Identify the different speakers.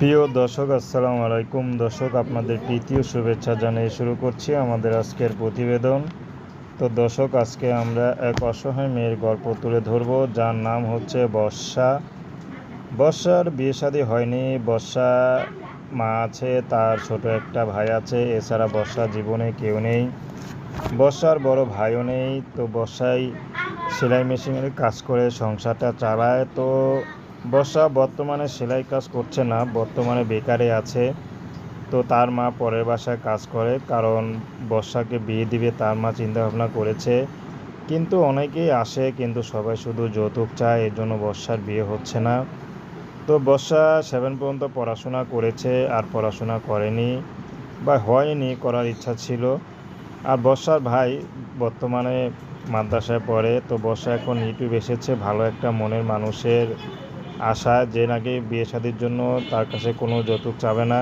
Speaker 1: প্রিয় দর্শক, আসসালামু আলাইকুম। দর্শক, আপনাদের তৃতীয় শুভেচ্ছা জানিয়ে শুরু করছি আমাদের আজকের প্রতিবেদন। তো দর্শক, আজকে আমরা এক অসহায় মেয়ের গল্প তুলে ধরব, যার নাম হচ্ছে বর্ষা। বর্ষার বিয়ে শাদী হয়নি। বর্ষা মা আছে, তার ছোট একটা ভাই আছে, এছাড়া বর্ষা জীবনে কেউ নেই। বর্ষার বড় ভাইও নেই। তো বর্ষাই সেলাই মেশিনের কাজ করে সংসারটা চালায়। তো বর্ষা বর্তমানে সেলাই কাজ করছে না, বর্তমানে বেকারে আছে। তো তার মা পরের বাসায় কাজ করে, কারণ বর্ষাকে বিয়ে দিবে তার মা চিন্তাভাবনা করেছে। কিন্তু অনেকেই আসে, কিন্তু সবাই শুধু যৌতুক চায়, এর জন্য বর্ষার বিয়ে হচ্ছে না। তো বর্ষা সেভেন পর্যন্ত পড়াশোনা করেছে, আর পড়াশোনা করেনি, বা হয়নি করার ইচ্ছা ছিল। আর বর্ষার ভাই বর্তমানে মাদ্রাসায় পড়ে, তো বর্ষা এখন ইউটিউব এসেছে, ভালো একটা মনের মানুষের আশা যে নাকি বিয়ে শাদির জন্য তার কাছে কোনো যৌতুক চাবে না।